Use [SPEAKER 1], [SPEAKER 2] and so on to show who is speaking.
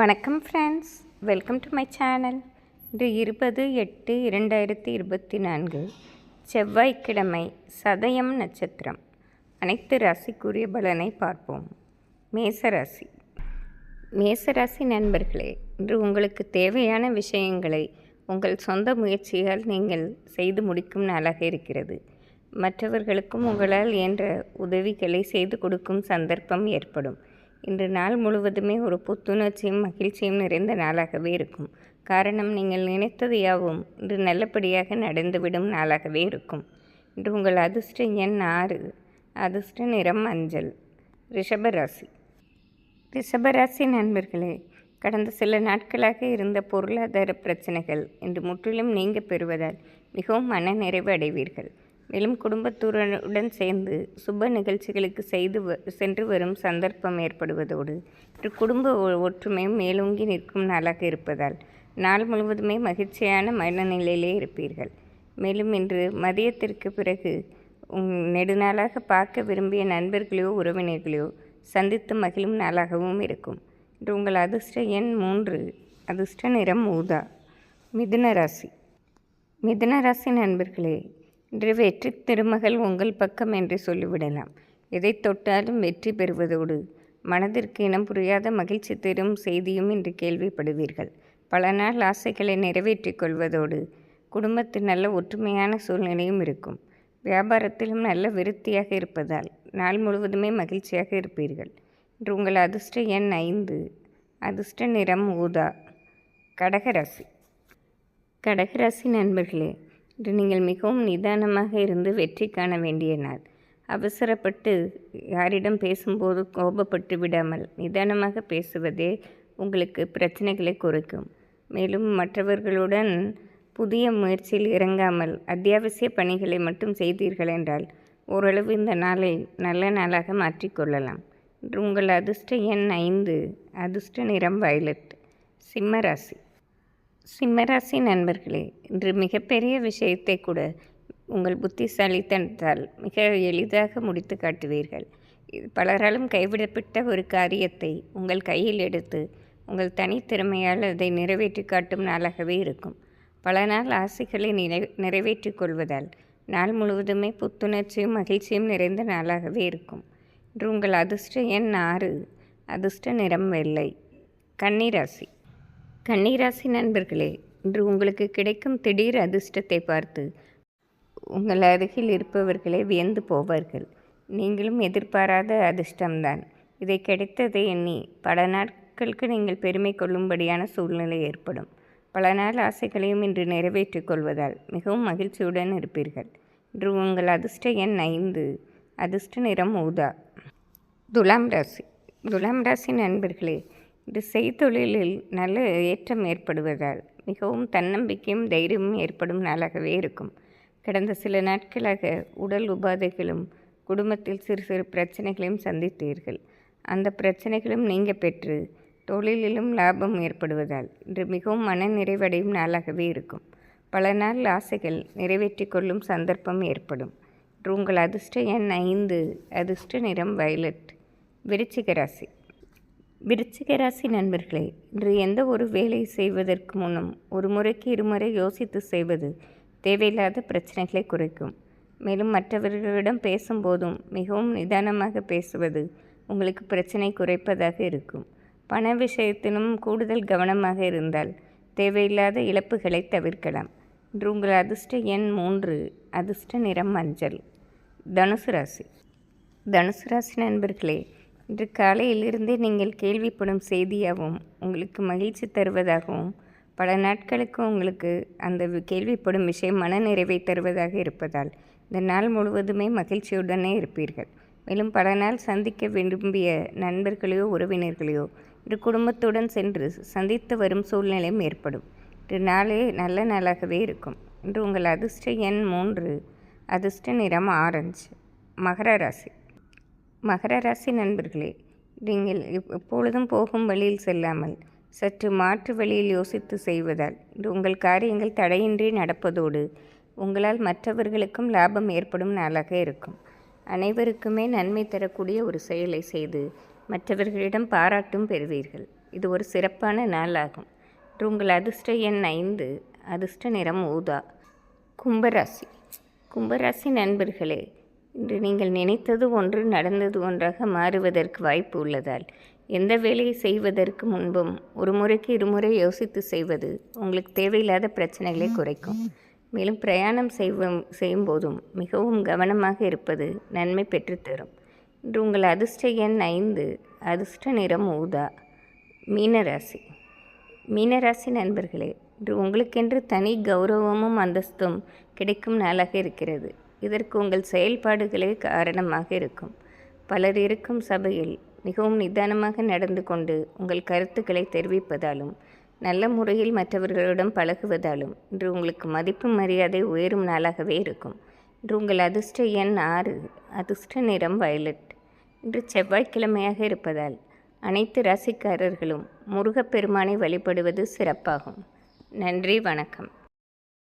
[SPEAKER 1] வணக்கம் friends welcome to my channel இன்று இருபது எட்டு இரண்டாயிரத்தி இருபத்தி நான்கு. செவ்வாய்க்கிழமை சதயம் நட்சத்திரம். அனைத்து ராசிக்குரிய பலனை பார்ப்போம். மேசராசி மேசராசி நண்பர்களே இன்று உங்களுக்கு தேவையான விஷயங்களை உங்கள் சொந்த முயற்சியால் நீங்கள் செய்து முடிக்கும் நாளாக இருக்கிறது. மற்றவர்களுக்கும் உங்களால் இயன்ற உதவிகளை செய்து கொடுக்கும் சந்தர்ப்பம் ஏற்படும். இன்று நாள் முழுவதுமே ஒரு புத்துணர்ச்சியும் மகிழ்ச்சியும் நிறைந்த நாளாகவே இருக்கும். காரணம் நீங்கள் நினைத்தது யாவும் இன்று நல்லபடியாக நடந்துவிடும் நாளாகவே இருக்கும். இன்று உங்கள் அதிர்ஷ்ட எண் ஆறு அதிர்ஷ்ட நிறம் மஞ்சள் ரிஷபராசி ரிஷபராசி நண்பர்களே கடந்த சில நாட்களாக இருந்த பொருளாதார பிரச்சனைகள் இன்று முற்றிலும் நீங்க பெறுவதால் மிகவும் மன நிறைவு அடைவீர்கள். மேலும் குடும்பத்துடன் சேர்ந்து சுப நிகழ்ச்சிகளுக்கு செய்து வ சென்று வரும் சந்தர்ப்பம் ஏற்படுவதோடு இன்று குடும்ப ஒ- ஒற்றுமையும் மேலோங்கி நிற்கும் நாளாக இருப்பதால் நாள் முழுவதுமே மகிழ்ச்சியான மனநிலையிலே இருப்பீர்கள். மேலும் இன்று மதியத்திற்கு பிறகு நெடுநாளாக பார்க்க விரும்பிய நண்பர்களையோ உறவினர்களையோ சந்தித்து மகிழும் நாளாகவும் இருக்கும். இன்று உங்கள் அதிர்ஷ்ட எண் மூன்று அதிர்ஷ்ட நிறம் ஊதா மிதுன ராசி. மிதுன ராசி நண்பர்களே இன்று வெற்றி திருமகள் உங்கள் பக்கம் என்று சொல்லிவிடலாம். எதை தொட்டாலும் வெற்றி பெறுவதோடு மனதிற்கு இனம் புரியாத மகிழ்ச்சி தரும் செய்தியும் இன்று கேள்விப்படுவீர்கள். பல நாள் ஆசைகளை நிறைவேற்றிக் கொள்வதோடு குடும்பத்தில் நல்ல ஒற்றுமையான சூழ்நிலையும் இருக்கும். வியாபாரத்திலும் நல்ல விருத்தியாக இருப்பதால் நாள் முழுவதுமே மகிழ்ச்சியாக இருப்பீர்கள். இன்று உங்கள் அதிர்ஷ்ட எண் ஐந்து. அதிர்ஷ்ட நிறம் ஊதா. கடகராசி. கடகராசி நண்பர்களே இன்று நீங்கள் மிகவும் நிதானமாக இருந்து வெற்றி காண வேண்டிய நாள். அவசரப்பட்டு யாரிடம் பேசும்போது கோபப்பட்டு விடாமல் நிதானமாக பேசுவதே உங்களுக்கு பிரச்சனைகளை குறைக்கும் மேலும் மற்றவர்களுடன் புதிய முயற்சியில் இறங்காமல் அத்தியாவசிய பணிகளை மட்டும் செய்தீர்கள் என்றால் ஓரளவு இந்த நாளை நல்ல நாளாக மாற்றிக்கொள்ளலாம் இன்று உங்கள் அதிர்ஷ்ட எண் ஐந்து அதிர்ஷ்ட நிறம் வயலட் சிம்மராசி சிம்மராசி நண்பர்களே இன்று மிகப்பெரிய விஷயத்தை கூட உங்கள் புத்திசாலித்தனத்தால் மிக எளிதாக முடித்து காட்டுவீர்கள். பலராலும் கைவிடப்பட்ட ஒரு காரியத்தை உங்கள் கையில் எடுத்து உங்கள் தனித்திறமையால் அதை நிறைவேற்றி காட்டும் நாளாகவே இருக்கும். பல நாள் ஆசைகளை நிறை நிறைவேற்றிக் கொள்வதால் நாள் முழுவதுமே புத்துணர்ச்சியும் மகிழ்ச்சியும் நிறைந்த நாளாகவே இருக்கும். இன்று உங்கள் அதிர்ஷ்ட எண் ஆறு அதிர்ஷ்ட நிறம் வெள்ளை கன்னிராசி கன்னிராசி நண்பர்களே இன்று உங்களுக்கு கிடைக்கும் திடீர் அதிர்ஷ்டத்தை பார்த்து உங்கள் அருகில் இருப்பவர்களே வியந்து போவார்கள். நீங்களும் எதிர்பாராத அதிர்ஷ்டம்தான். இதை கிடைத்ததை எண்ணி பல நாட்களுக்கு நீங்கள் பெருமை கொள்ளும்படியான சூழ்நிலை ஏற்படும். பல நாள் ஆசைகளையும் இன்று நிறைவேற்றிக் கொள்வதால் மிகவும் மகிழ்ச்சியுடன் இருப்பீர்கள். இன்று உங்கள் அதிர்ஷ்ட எண் ஐந்து அதிர்ஷ்ட நிறம் ஊதா. துலாம் ராசி துலாம் ராசி நண்பர்களே இது செய்தொழிலில் நல்ல ஏற்றம் ஏற்படுவதால் மிகவும் தன்னம்பிக்கையும் தைரியமும் ஏற்படும் நாளாகவே இருக்கும். கடந்த சில நாட்களாக உடல் உபாதைகளும் குடும்பத்தில் சிறு சிறு பிரச்சனைகளையும் சந்தித்தீர்கள். அந்த பிரச்சனைகளும் நீங்கள் பெற்று தொழிலிலும் லாபம் ஏற்படுவதால் இன்று மிகவும் மன நிறைவடையும் நாளாகவே இருக்கும். பல நாள் ஆசைகள் நிறைவேற்றிக் கொள்ளும் சந்தர்ப்பம் ஏற்படும். இன்று உங்கள் அதிர்ஷ்ட எண் ஐந்து அதிர்ஷ்ட நிறம் வயலட் விருச்சிக ராசி. விருச்சிக ராசி நண்பர்களே இன்று எந்த ஒரு வேலை செய்வதற்கு முன்னும் ஒரு முறைக்கு இருமுறை யோசித்து செய்வது தேவையில்லாத பிரச்சனைகளை குறைக்கும். மேலும் மற்றவர்களிடம் பேசும்போதும் மிகவும் நிதானமாக பேசுவது உங்களுக்கு பிரச்சனை குறைப்பதாக இருக்கும். பண விஷயத்திலும் கூடுதல் கவனமாக இருந்தால் தேவையில்லாத இழப்புகளை தவிர்க்கலாம். இன்று உங்கள் அதிர்ஷ்ட எண் மூன்று அதிர்ஷ்ட நிறம் மஞ்சள். தனுசு ராசி. தனுசு ராசி நண்பர்களே இன்று காலையிலிருந்தே நீங்கள் கேள்விப்படும் செய்தியாகவும் உங்களுக்கு மகிழ்ச்சி தருவதாகவும் பல நாட்களுக்கு உங்களுக்கு அந்த கேள்விப்படும் விஷயம் மனநிறைவை தருவதாக இருப்பதால் இந்த நாள் முழுவதுமே மகிழ்ச்சியுடனே இருப்பீர்கள். மேலும் பல நாள் சந்திக்க விரும்பிய நண்பர்களையோ உறவினர்களையோ இன்று குடும்பத்துடன் சென்று சந்தித்து வரும் சூழ்நிலையும் ஏற்படும். இன்று நாளே நல்ல நாளாகவே இருக்கும். இன்று உங்கள் அதிர்ஷ்ட எண் மூன்று அதிர்ஷ்ட நிறம் ஆரஞ்சு மகர ராசி. மகர ராசி நண்பர்களே நீங்கள் எப்- எப்பொழுதும் போகும் வழியில் செல்லாமல் சற்று மாற்று வழியில் யோசித்து செய்வதால் உங்கள் காரியங்கள் தடையின்றி நடப்பதோடு உங்களால் மற்றவர்களுக்கும் லாபம் ஏற்படும் நாளாக இருக்கும். அனைவருக்குமே நன்மை தரக்கூடிய ஒரு செயலை செய்து மற்றவர்களிடம் பாராட்டும் பெறுவீர்கள். இது ஒரு சிறப்பான நாளாகும். உங்கள் அதிர்ஷ்ட எண் ஐந்து அதிர்ஷ்ட நிறம் ஊதா கும்பராசி. கும்பராசி நண்பர்களே இன்று நீங்கள் நினைத்தது ஒன்று நடந்தது ஒன்றாக மாறுவதற்கு வாய்ப்பு உள்ளதால். எந்த வேலையை செய்வதற்கு முன்பும் ஒரு முறைக்கு இருமுறை யோசித்து செய்வது உங்களுக்கு தேவையில்லாத பிரச்சனைகளை குறைக்கும். மேலும் பிரயாணம் செய்வோம் செய்யும்போதும் மிகவும் கவனமாக இருப்பது நன்மை பெற்றுத்தரும். இன்று உங்கள் அதிர்ஷ்ட எண் ஐந்து அதிர்ஷ்ட நிறம் ஊதா மீனராசி. மீனராசி நண்பர்களே இன்று உங்களுக்கென்று தனி கௌரவமும் அந்தஸ்தும் கிடைக்கும் நாளாக இருக்கிறது. இதற்கு உங்கள் செயல்பாடுகளே காரணமாக இருக்கும். பலர் இருக்கும் சபையில் மிகவும் நிதானமாக நடந்து கொண்டு உங்கள் கருத்துக்களை தெரிவிப்பதாலும் நல்ல முறையில் மற்றவர்களிடம் பழகுவதாலும் இன்று உங்களுக்கு மதிப்பு மரியாதை உயரும் நாளாகவே இருக்கும். இன்று உங்கள் அதிர்ஷ்ட எண் ஆறு அதிர்ஷ்ட நிறம் வயலட். இன்று செவ்வாய்க்கிழமையாக இருப்பதால் அனைத்து ராசிக்காரர்களும் முருகப்பெருமானை வழிபடுவது சிறப்பாகும். நன்றி வணக்கம்.